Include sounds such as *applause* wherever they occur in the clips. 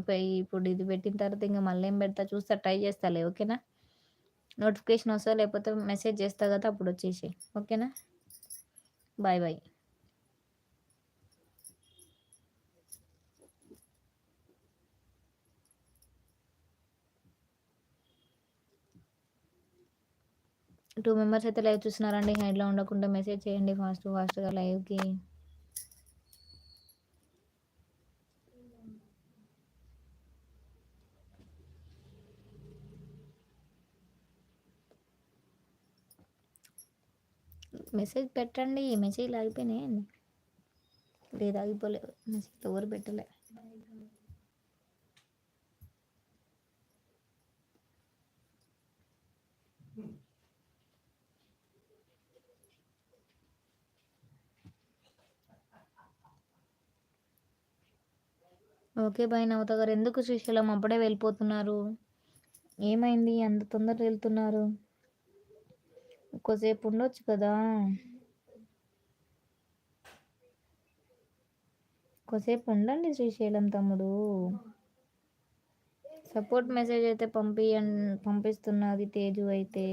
పెట్టాను ఇప్పుడు ఇది పెట్టిన తర్వాత ఇంకా మళ్ళీ ఏం పెడతా చూస్తా ట్రై చేస్తాలే ఓకేనా? నోటిఫికేషన్ వస్తా లేకపోతే మెసేజ్ చేస్తా కదా అప్పుడు వచ్చేసి ఓకేనా? Bye bye. టూ మెంబర్స్ అయితే లైవ్ చూస్తున్నారండి హైడ్లో ఉండకుండా మెసేజ్ చేయండి ఫాస్ట్ ఫాస్ట్గా లైవ్కి. మెసేజ్ పెట్టండి మెసేజ్ ఆగిపోయినాయి లేదు ఆగిపోలేదు మెసేజ్ ఎవరు పెట్టలే. ఓకే బాయ్ నవత గారు ఎందుకు శ్రీశైలం అప్పుడే వెళ్ళిపోతున్నారు? ఏమైంది? అంత తొందరగా వెళ్తున్నారు. ఎక్కువసేపు ఉండొచ్చు కదా. ఎక్కువసేపు ఉండండి శ్రీశైలం తమ్ముడు. సపోర్ట్ మెసేజ్ అయితే పంపి పంపిస్తున్నది తేజు అయితే.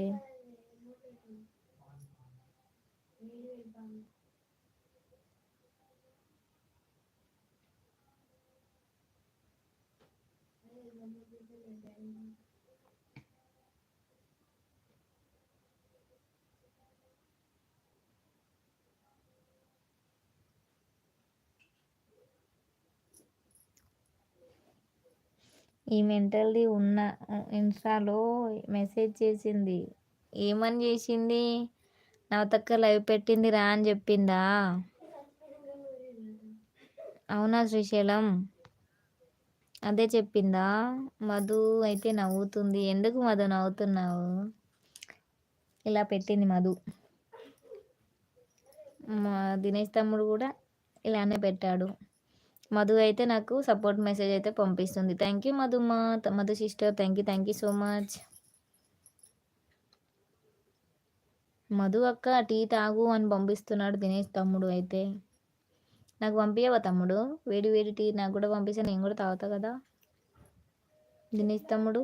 ఈ మెంటల్ది ఉన్న ఇన్స్టాలో మెసేజ్ చేసింది. ఏమని చేసింది? నవతక్క లైవ్ పెట్టింది రా అని చెప్పిందా? అవునా శ్రీశైలం? అదే చెప్పిందా? మధు అయితే నవ్వుతుంది. ఎందుకు మధు నవ్వుతున్నావు? ఇలా పెట్టింది మధు. మా దినేష్ తమ్ముడు కూడా ఇలానే పెట్టాడు. మధు అయితే నాకు సపోర్ట్ మెసేజ్ అయితే పంపిస్తుంది. థ్యాంక్ యూ మధు మా Madhu sister thank you thank you so much Madhu అక్క టీ తాగు అని పంపిస్తున్నాడు దినేష్ తమ్ముడు అయితే. నాకు పంపించవా తమ్ముడు? వేడి వేడి టీ నాకు కూడా పంపిస్తే నేను కూడా తాగుతా కదా? దినేష్ తమ్ముడు.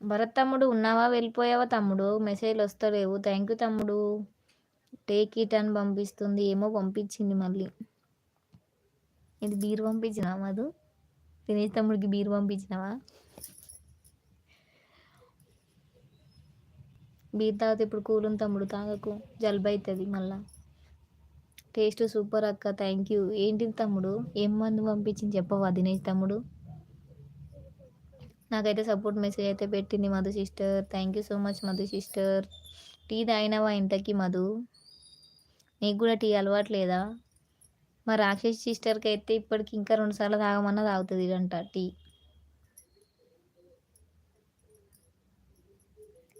భరత్ తమ్ముడు ఉన్నావా? వెళ్ళిపోయావా తమ్ముడు? మెసేజ్లు వస్తలేవు. థ్యాంక్ యూ తమ్ముడు. టేక్ ఇట్ అని పంపిస్తుంది ఏమో పంపించింది మళ్ళీ. ఇది బీర్ పంపించినా మధు? దినేష్ తమ్ముడికి బీర్ పంపించినావా? బీర్ తాగితే ఇప్పుడు కూలుని తమ్ముడు తాగకు. జలుబు అవుతుంది మళ్ళా. టేస్ట్ సూపర్ అక్క థ్యాంక్ యూ ఏంటి తమ్ముడు? ఏం మందు పంపించింది చెప్పవా దినేష్ తమ్ముడు? నాకైతే సపోర్ట్ మెసేజ్ అయితే పెట్టింది Madhu sister thank you so much Madhu sister tea తాగినావా ఇంతకీ మధు? నీకు కూడా టీ అలవాటు లేదా మా రాక్షస్ సిస్టర్కి అయితే ఇప్పటికి ఇంకా రెండుసార్లు తాగమన్నా తాగుతుంది అంట టీ.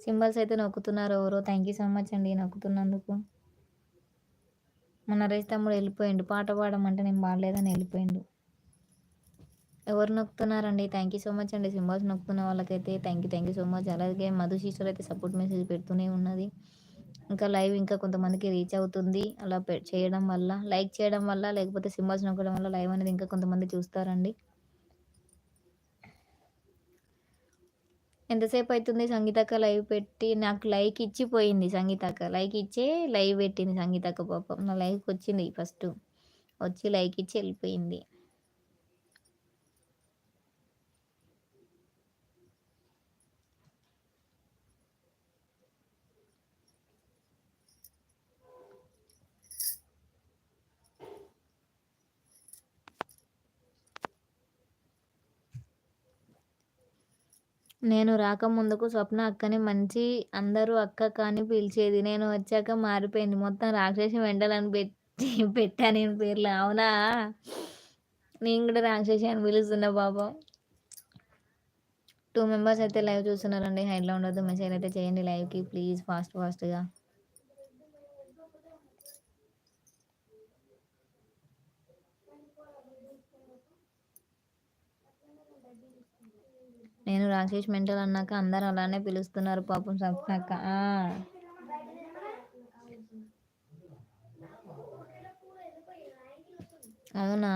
సింబల్స్ అయితే నొక్కుతున్నారు ఎవరో. థ్యాంక్ యూ సో మచ్ అండి నొక్కుతున్నందుకు. మన రైస్ తమ్ముడు వెళ్ళిపోయిండు. పాట పాడమంటే నేను పాడలేదని వెళ్ళిపోయిండు. ఎవరు నొక్కుతున్నారండి? థ్యాంక్ యూ సో మచ్ అండి. సింబల్స్ నొక్కుతున్న వాళ్ళకైతే thank you thank you so much అలాగే మధు సిస్టర్ అయితే సపోర్ట్ మెసేజ్ పెడుతూనే ఉన్నది. ఇంకా లైవ్ ఇంకా కొంతమందికి రీచ్ అవుతుంది. అలా చేయడం వల్ల లైక్ చేయడం వల్ల లేకపోతే సింబల్స్ నొక్కడం వల్ల లైవ్ అనేది ఇంకా కొంతమంది చూస్తారండి. ఎంతసేపు అవుతుంది సంగీతక్క లైవ్ పెట్టి? నాకు లైక్ ఇచ్చిపోయింది సంగీతక్క. లైక్ ఇచ్చే లైవ్ పెట్టింది సంగీతక్క పాపం. నా లైవ్కి వచ్చింది ఫస్ట్. వచ్చి లైక్ ఇచ్చి వెళ్ళిపోయింది. నేను రాకముందుకు స్వప్న అక్కని మంచి అందరూ అక్క కానీ పిలిచేది. నేను వచ్చాక మారిపోయింది. మొత్తం రాక్షసి వెంటలని పెట్టి *laughs* పెట్టా నేను పేర్లు. అవునా? నేను కూడా రాక్షసి అని పిలుస్తున్నా బాబా టూ మెంబర్స్ అయితే లైవ్ చూస్తున్నారండి. హైడ్లో ఉండదు మెసేజ్ అయితే చేయండి లైవ్కి. ప్లీజ్ ఫాస్ట్ ఫాస్ట్గా నేను రాకేష్ మెంటల్ అన్నాక అందరు అలానే పిలుస్తున్నారు పాపం సప్నక్క అవునా?